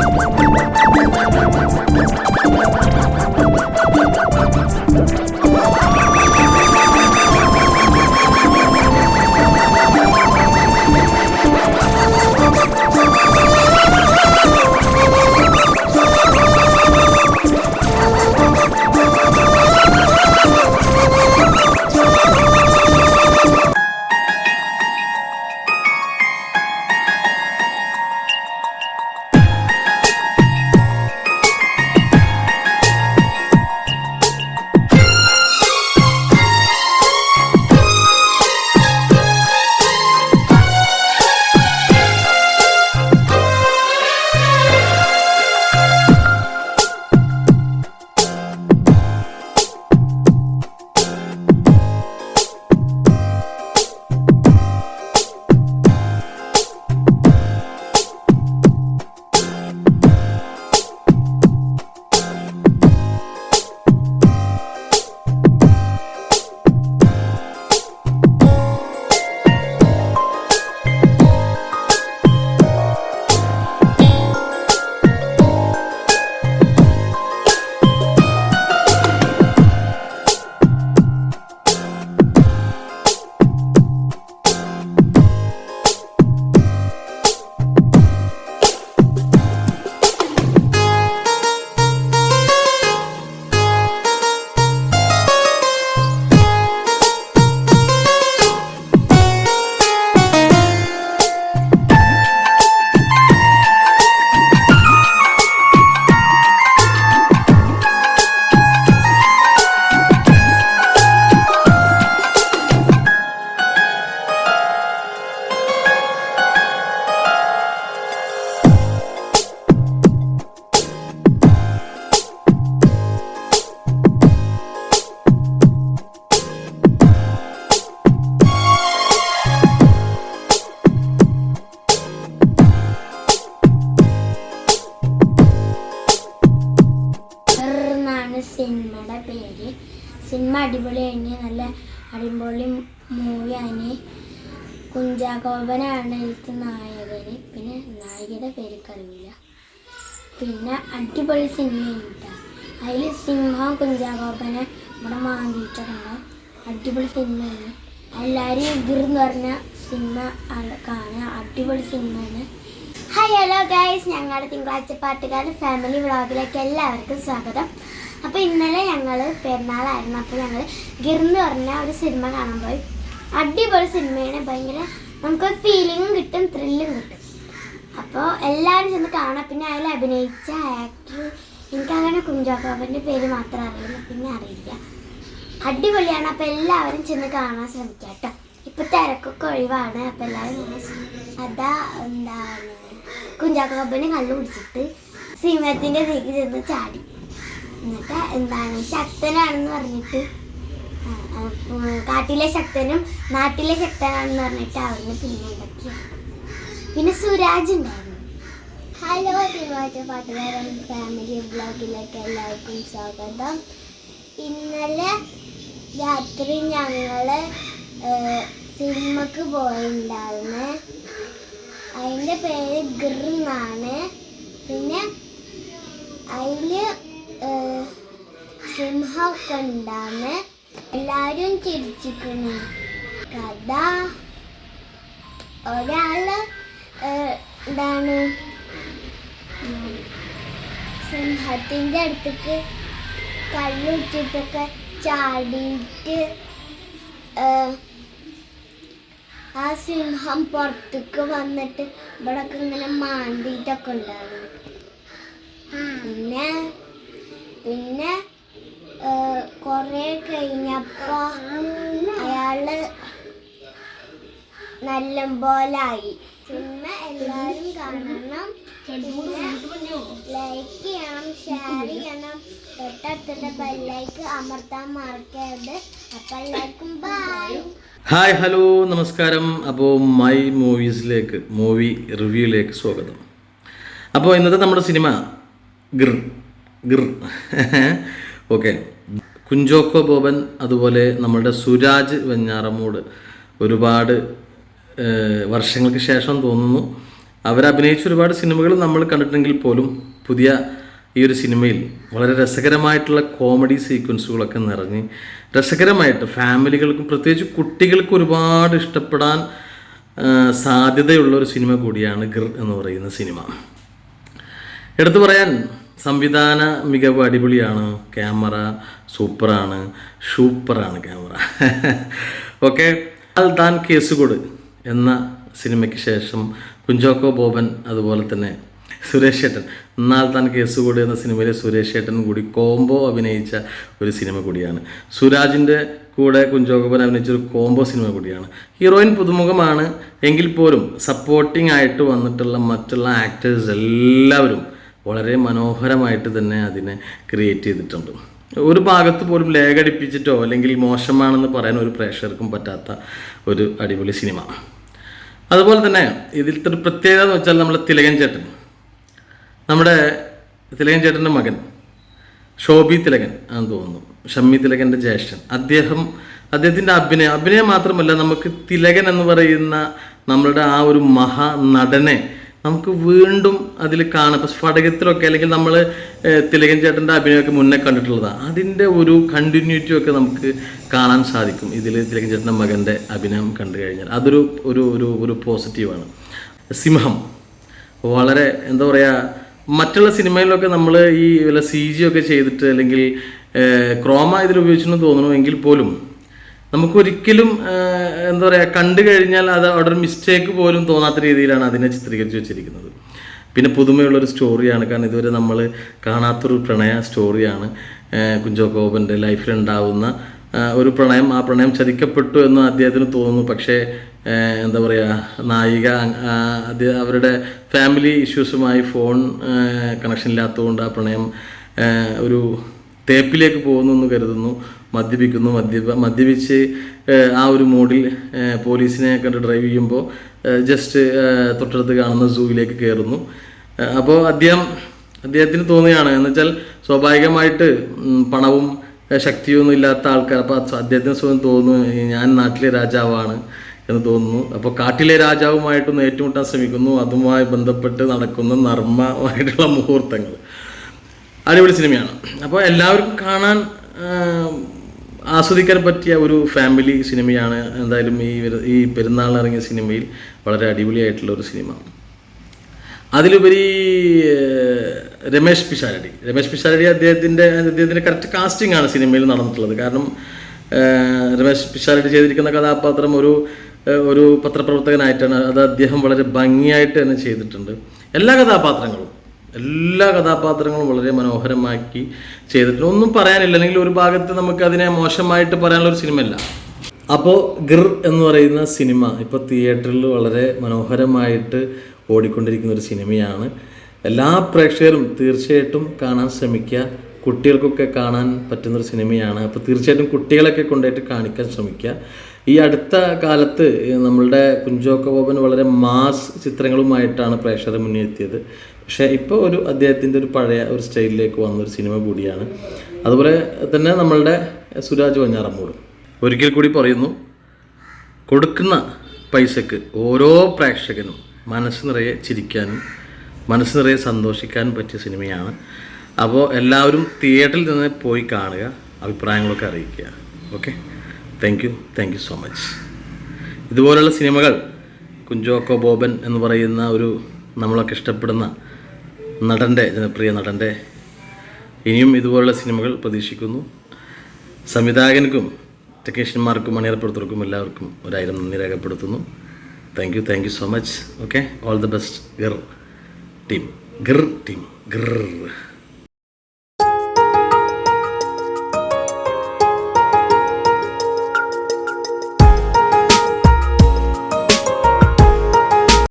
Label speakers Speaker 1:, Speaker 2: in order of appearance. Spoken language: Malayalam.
Speaker 1: എന്നാണ് അടിപൊളിയാണ് നല്ല അടിപൊളി മൂവിയാണ് കുഞ്ചാകോപനാണ് എനിക്ക് നായകന്. പിന്നെ നായികയുടെ പേരൊക്കറിയില്ല. പിന്നെ അടിപൊളി സിനിമയാണ് അതിൽ സിംഹം കുഞ്ചാകോപനെ ഇവിടെ മാന്തിയിട്ടുണ്ട് അടിപൊളി സിനിമയാണ് എല്ലാവരും എതിർന്ന് പറഞ്ഞ സിനിമ കാണുക. അടിപൊളി സിനിമയാണ് ഹായ് ഹലോ ഗൈസ് ഞങ്ങളുടെ തിങ്കളാഴ്ച പാട്ടുകാരുടെ ഫാമിലി വ്ളോഗിലേക്ക് എല്ലാവർക്കും സ്വാഗതം. അപ്പോൾ ഇന്നലെ ഞങ്ങൾ പെരുന്നാളായിരുന്നു. അപ്പോൾ ഞങ്ങൾ ഗിർന്ന് പറഞ്ഞ ഒരു സിനിമ കാണാൻ പോയി. അടിപൊളി സിനിമയാണ്. ഭയങ്കര നമുക്ക് ഫീലിങ്ങും കിട്ടും ത്രില്ലും കിട്ടും. അപ്പോൾ എല്ലാവരും ചെന്ന് കാണാം. പിന്നെ അതിൽ അഭിനയിച്ച ആക്ടർ എനിക്കങ്ങനെ കുഞ്ചാക്കോബന്റെ പേര് മാത്രം അറിയില്ല. പിന്നെ അറിയില്ല. അടിപൊളിയാണ്. അപ്പോൾ എല്ലാവരും ചെന്ന് കാണാൻ ശ്രമിക്കാം കേട്ടോ. ഇപ്പൊ തിരക്കൊക്കെ ഒഴിവാണ്. അപ്പോൾ എല്ലാവരും. അതാ എന്താണ് കുഞ്ചാക്കോബന് കള്ളു കുടിച്ചിട്ട് സിംഹത്തിന്റെ തീക്ക് ചെന്ന് ചാടി. എന്നിട്ട് എന്താണ് ശക്തനാണെന്ന് പറഞ്ഞിട്ട് കാട്ടിലെ ശക്തനും നാട്ടിലെ ശക്തനാണെന്ന് പറഞ്ഞിട്ട് അവിടുന്ന് പിന്നെ പിന്നെ സുരാജ് ഉണ്ടായിരുന്നു. ഹലോ പാട്ടുകാരൻ ഫാമിലി ബ്ലോഗിലേക്ക് എല്ലാവർക്കും സ്വാഗതം. ഇന്നലെ രാത്രി ഞങ്ങൾ സിനിമക്ക് പോയിട്ടുണ്ടായിരുന്നു അതിന്റെ പേര് എന്നാണ് പിന്നെ ഏഹ്, സിംഹമൊക്കെ ഉണ്ടാന്ന് എല്ലാവരും ചിരിച്ചിരിക്കുന്നു കഥ. ഒരാൾ എന്താണ്? സിംഹത്തിന്റെ അടുത്തേക്ക് കള്ളു വെച്ചിട്ടൊക്കെ ചാടിയിട്ട് ആ സിംഹം പുറത്തേക്ക് വന്നിട്ട് ഇവിടൊക്കെ ഇങ്ങനെ മാന്തിയിട്ടൊക്കെ ഉണ്ടാകും പിന്നെ പിന്നെ കൊറേ കഴിഞ്ഞപ്പോ അയാൾ നല്ല പോലായി. പിന്നെ എല്ലാരും കാണണം. ലൈക്ക് ചെയ്യണം ഷെയർ ചെയ്യണം. തൊട്ടടുത്തുള്ള ബെല്ലൈക്ക് അമർത്താൻ മറക്കരുത്. അപ്പൊ എല്ലാവർക്കും ബൈ
Speaker 2: ഹായ് ഹലോ നമസ്കാരം. അപ്പോൾ മൈ മൂവീസിലേക്ക് മൂവി റിവ്യൂയിലേക്ക് സ്വാഗതം. അപ്പോൾ ഇന്നത്തെ നമ്മുടെ സിനിമ ഗിർ ഗിർ. ഓക്കെ. കുഞ്ചോക്കോ ബോബൻ അതുപോലെ നമ്മളുടെ സുരാജ് വെഞ്ഞാറമൂട് ഒരുപാട് വർഷങ്ങൾക്ക് ശേഷം തോന്നുന്നു. അവരഭിനയിച്ച ഒരുപാട് സിനിമകൾ നമ്മൾ കണ്ടിട്ടുണ്ടെങ്കിൽ പോലും പുതിയ ഈ ഒരു സിനിമയിൽ വളരെ രസകരമായിട്ടുള്ള കോമഡി സീക്വൻസുകളൊക്കെ നിറഞ്ഞ് രസകരമായിട്ട് ഫാമിലികൾക്കും പ്രത്യേകിച്ച് കുട്ടികൾക്കും ഒരുപാട് ഇഷ്ടപ്പെടാൻ സാധ്യതയുള്ള ഒരു സിനിമ കൂടിയാണ് ഗിർ എന്ന് പറയുന്ന സിനിമ. എടുത്തു പറയാൻ സംവിധാന മികവ് അടിപൊളിയാണ്. ക്യാമറ സൂപ്പറാണ്. സൂപ്പറാണ് ക്യാമറ. ഓക്കെ. താൻ കേസുകൊട് എന്ന സിനിമയ്ക്ക് ശേഷം കുഞ്ചോക്കോ ബോബൻ അതുപോലെ തന്നെ സുരേഷ് ഏട്ടൻ. എന്നാൽ താൻ കേസുകൂടി എന്ന സിനിമയിലെ സുരേഷ് ഏട്ടൻ കൂടി കോംബോ അഭിനയിച്ച ഒരു സിനിമ കൂടിയാണ്. സുരാജിന്റെ കൂടെ കുഞ്ചോക്കോബൻ അഭിനയിച്ച ഒരു കോംബോ സിനിമ കൂടിയാണ്. ഹീറോയിൻ പുതുമുഖമാണ്. എങ്കിൽ പോലും സപ്പോർട്ടിംഗ് ആയിട്ട് വന്നിട്ടുള്ള മറ്റുള്ള ആക്ടേഴ്സ് എല്ലാവരും വളരെ മനോഹരമായിട്ട് തന്നെ അതിനെ ക്രിയേറ്റ് ചെയ്തിട്ടുണ്ട്. ഒരു ഭാഗത്ത് പോലും ലേഖടിപ്പിച്ചിട്ടോ അല്ലെങ്കിൽ മോശമാണെന്ന് പറയാൻ ഒരു പ്രേക്ഷകർക്കും പറ്റാത്ത ഒരു അടിപൊളി സിനിമ അതുപോലെ തന്നെ ഇതിലത്തെ ഒരു പ്രത്യേകത എന്ന് വെച്ചാൽ നമ്മുടെ തിലകൻ ചേട്ടൻ. നമ്മുടെ തിലകൻ ചേട്ടന്റെ മകൻ ഷോബി തിലകൻ ആണെന്ന് തോന്നുന്നു. ഷമ്മി തിലകന്റെ ജ്യേഷ്ഠൻ. അദ്ദേഹം അദ്ദേഹത്തിന്റെ അഭിനയം അഭിനയം മാത്രമല്ല നമുക്ക് തിലകൻ എന്ന് പറയുന്ന നമ്മളുടെ ആ ഒരു മഹാനടനെ നമുക്ക് വീണ്ടും അതിൽ കാണാം. ഇപ്പം സ്ഫടകത്തിലൊക്കെ അല്ലെങ്കിൽ നമ്മൾ തിലകൻ ചേട്ടന്റെ അഭിനയമൊക്കെ മുന്നേ കണ്ടിട്ടുള്ളതാണ് അതിന്റെ ഒരു കണ്ടിന്യൂറ്റി ഒക്കെ നമുക്ക് കാണാൻ സാധിക്കും. ഇതിൽ തിലകൻ ചേട്ടന്റെ മകന്റെ അഭിനയം കണ്ടു കഴിഞ്ഞാൽ. അതൊരു ഒരു ഒരു ഒരു പോസിറ്റീവാണ് സിംഹം. വളരെ എന്താ പറയുക മറ്റുള്ള സിനിമയിലൊക്കെ നമ്മൾ ഈ വല്ല സി ജി ഒക്കെ ചെയ്തിട്ട് അല്ലെങ്കിൽ ക്രോമ ഇതിൽ ഉപയോഗിച്ചെന്ന് തോന്നുന്നു എങ്കിൽ പോലും നമുക്കൊരിക്കലും എന്താ പറയുക കണ്ടു കഴിഞ്ഞാൽ അത് അവിടെ ഒരു മിസ്റ്റേക്ക് പോലും തോന്നാത്ത രീതിയിലാണ് അതിനെ ചിത്രീകരിച്ച് വെച്ചിരിക്കുന്നത്. പിന്നെ പുതുമയുള്ളൊരു സ്റ്റോറിയാണ് കാരണം ഇതുവരെ നമ്മൾ കാണാത്തൊരു പ്രണയ സ്റ്റോറിയാണ് ഏഹ്, കുഞ്ചോ കോബന്റെ ലൈഫിലുണ്ടാവുന്ന ഒരു പ്രണയം. ആ പ്രണയം ചതിക്കപ്പെട്ടു എന്ന് അദ്ദേഹത്തിന് തോന്നുന്നു. പക്ഷേ എന്താ പറയുക നായിക അവരുടെ ഫാമിലി ഇഷ്യൂസുമായി ഫോൺ കണക്ഷൻ ഇല്ലാത്തതുകൊണ്ട് ആ പ്രണയം ഒരു തേപ്പിലേക്ക് പോകുന്നു എന്ന് കരുതുന്നു. മദ്യപിക്കുന്നു മദ്യപ മദ്യപിച്ച് ആ ഒരു മോഡിൽ പോലീസിനെ കണ്ട് ഡ്രൈവ് ചെയ്യുമ്പോൾ ജസ്റ്റ് തൊട്ടടുത്ത് കാണുന്ന സൂവിലേക്ക് കയറുന്നു അപ്പോൾ അദ്ദേഹം അദ്ദേഹത്തിന് തോന്നുകയാണ് എന്ന് വെച്ചാൽ സ്വാഭാവികമായിട്ട് പണവും ശക്തിയൊന്നും ഇല്ലാത്ത ആൾക്കാർ അപ്പോൾ അദ്ദേഹത്തിന് സ്വയം തോന്നുന്നു ഞാൻ നാട്ടിലെ രാജാവാണ് എന്ന് തോന്നുന്നു. അപ്പോൾ കാട്ടിലെ രാജാവുമായിട്ടൊന്ന് ഏറ്റുമുട്ടാൻ ശ്രമിക്കുന്നു അതുമായി ബന്ധപ്പെട്ട് നടക്കുന്ന നർമ്മമായിട്ടുള്ള മുഹൂർത്തങ്ങൾ. അടിപൊളി സിനിമയാണ്. അപ്പോൾ എല്ലാവർക്കും കാണാൻ ആസ്വദിക്കാൻ പറ്റിയ ഒരു ഫാമിലി സിനിമയാണ് എന്തായാലും ഈ ഈ പെരുന്നാളിന് ഇറങ്ങിയ സിനിമയിൽ വളരെ അടിപൊളിയായിട്ടുള്ള ഒരു സിനിമ. അതിലുപരി രമേശ് പിഷാരടി. രമേശ് പിഷാരടി അദ്ദേഹത്തിന്റെ അദ്ദേഹത്തിന്റെ കറക്റ്റ് കാസ്റ്റിംഗ് ആണ് സിനിമയിൽ നടന്നിട്ടുള്ളത്. കാരണം രമേശ് പിഷാരടി ചെയ്തിരിക്കുന്ന കഥാപാത്രം ഒരു ഒരു പത്രപ്രവർത്തകനായിട്ടാണ്. അത് അദ്ദേഹം വളരെ ഭംഗിയായിട്ട് തന്നെ ചെയ്തിട്ടുണ്ട്. എല്ലാ കഥാപാത്രങ്ങളും. എല്ലാ കഥാപാത്രങ്ങളും വളരെ മനോഹരമാക്കി ചെയ്തിട്ടുണ്ട്. ഒന്നും പറയാനില്ല. അല്ലെങ്കിൽ ഒരു ഭാഗത്ത് നമുക്ക് അതിനെ മോശമായിട്ട് പറയാനുള്ള ഒരു സിനിമയല്ല. അപ്പോൾ ഗിർ എന്ന് പറയുന്ന സിനിമ ഇപ്പോൾ തിയേറ്ററിൽ വളരെ മനോഹരമായിട്ട് ഓടിക്കൊണ്ടിരിക്കുന്ന ഒരു സിനിമയാണ്. എല്ലാ പ്രേക്ഷകരും തീർച്ചയായിട്ടും കാണാൻ ശ്രമിക്കുക. കുട്ടികൾക്കൊക്കെ കാണാൻ പറ്റുന്നൊരു സിനിമയാണ്. അപ്പോൾ തീർച്ചയായിട്ടും കുട്ടികളൊക്കെ കൊണ്ടുപോയിട്ട് കാണിക്കാൻ ശ്രമിക്കുക. ഈ അടുത്ത കാലത്ത് നമ്മളുടെ കുഞ്ചോക്ക ബോബൻ വളരെ മാസ് ചിത്രങ്ങളുമായിട്ടാണ് പ്രേക്ഷകരെ മുന്നിൽ എത്തിയത് പക്ഷേ ഇപ്പോൾ ഒരു അദ്ദേഹത്തിന്റെ ഒരു പഴയ ഒരു സ്റ്റൈലിലേക്ക് വന്ന ഒരു സിനിമ കൂടിയാണ്. അതുപോലെ തന്നെ നമ്മളുടെ സുരാജ് വഞ്ഞാറമ്മൂട് ഒരിക്കൽ കൂടി പറയുന്നു കൊടുക്കുന്ന പൈസക്ക് ഓരോ പ്രേക്ഷകനും മനസ്സ് നിറയെ ചിരിക്കാനും മനസ്സ് നിറയെ സന്തോഷിക്കാനും പറ്റിയ സിനിമയാണ്. അപ്പോൾ എല്ലാവരും തിയേറ്ററിൽ നിന്ന് പോയി കാണുക അഭിപ്രായങ്ങളൊക്കെ അറിയിക്കുക. Okay? Thank you thank you so much ഇതുപോലുള്ള സിനിമകൾ കുഞ്ചോക്കോ ബോബൻ എന്ന് പറയുന്ന ഒരു നമ്മളൊക്കെ ഇഷ്ടപ്പെടുന്ന നടന്റെ ജനപ്രിയ നടന്റെ ഇനിയും ഇതുപോലുള്ള സിനിമകൾ പ്രതീക്ഷിക്കുന്നു. സംവിധായകനക്കും ടെക്നീഷ്യന്മാർക്കും അണിയറപ്പെടുത്തവർക്കും എല്ലാവർക്കും ഒരായിരം നന്ദി രേഖപ്പെടുത്തുന്നു. Thank you thank you so much okay all the best Grrr team Grrr team Grrr